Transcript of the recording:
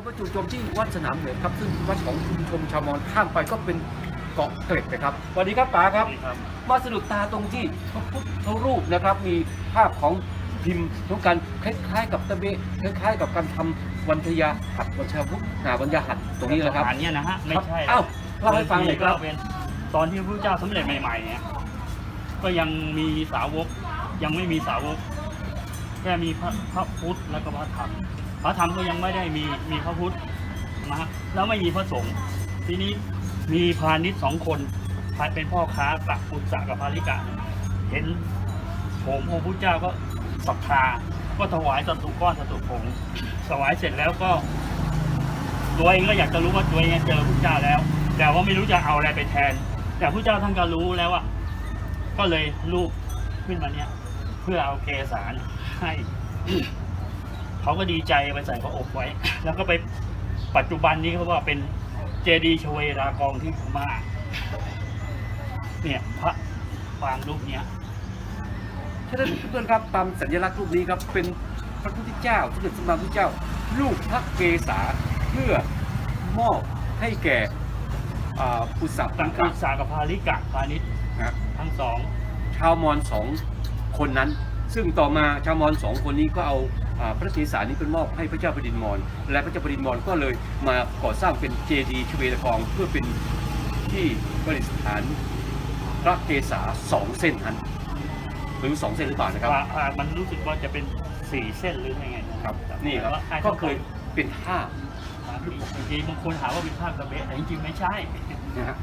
ผมไปจู่โจมที่วัดสนามเหนือครับ ซึ่งวัดของชุมชนชาวมอญข้ามไปก็เป็นเกาะเกร็ดนะครับสวัสดีครับป๋าครับครับมาสะดุดตาตรงที่พระพุทธรูปนะครับ มีภาพของพิมพ์ของการคล้ายๆ กับตะเบะคล้ายๆ กับการทำวันทยาหัดวันชาวุฒนาวันยาหัดตรงนี้นะครับสถานเนี่ยนะฮะไม่ใช่เอ้าเล่าให้ฟังหน่อยครับก็เป็นตอนที่พระเจ้าสำเร็จใหม่ๆเนี่ยก็ยังมีสาวกยังไม่มีสาวกแค่มีพระพระพุทธแล้วก็พระธรรม พระธรรมก็ยังไม่ได้มีมีพระพุทธนะฮะแล้วไม่มีพระสงฆ์ทีนี้มีพาณิชย์สองคนพาเป็นพ่อค้าตักปุตสะกับพาริกะเห็นผมองค์พุทธเจ้าก็ศรัทธาก็ถวายสตุก้อนสตุผงถวายเสร็จแล้วก็ ตัวเองก็อยากจะรู้ว่าตัวเองเจอพระเจ้าแล้ว แต่ว่าไม่รู้จะเอาอะไรไปแทน แต่พระเจ้าท่านก็รู้แล้วอะก็เลยรูปขึ้นมาเนี่ยเพื่อเอาเกสารให้ เขาก็ดีใจไปใส่พระอบไว้ แล้วก็ไปปัจจุบันนี้เขาว่าเป็นเจดีย์ชเวรากองที่พม่าเนี่ยพระปางรูปเนี้ยท่านเพื่อนๆครับตามสัญลักษณ์รูปนี้ครับเป็นพระพุทธเจ้าสมเด็จสมมาพระพุทธเจ้า ลูกพระเกศาเพื่อมอบให้แก่อ่าปุษะตัปังงคุกะสากับพาริกะพาณิชย์นะทั้งสองชาวมอญสองคนนั้น ซึ่งต่อมาชาวมอญสองคนนี้ก็เอาอ่า พระเกศานี้เป็นมอบให้พระเจ้าแผ่นดินมอญและพระเจ้าแผ่นดินมอญก็เลยมาก่อสร้างเป็นเจดีย์ชเวดากองเพื่อเป็นที่ประดิษฐานพระเกศาสองเส้นนั้นหรือสองเส้นหรือเปล่านะครับว่าอ่ามันรู้สึกว่าจะเป็นสี่เส้นหรือไงนะครับนี่ครับแต่ว่าอ่าก็เคยเป็นท่าบางทีบางคนหาว่าเป็นภาพกระเบะแต่จริงๆไม่ใช่นะฮะ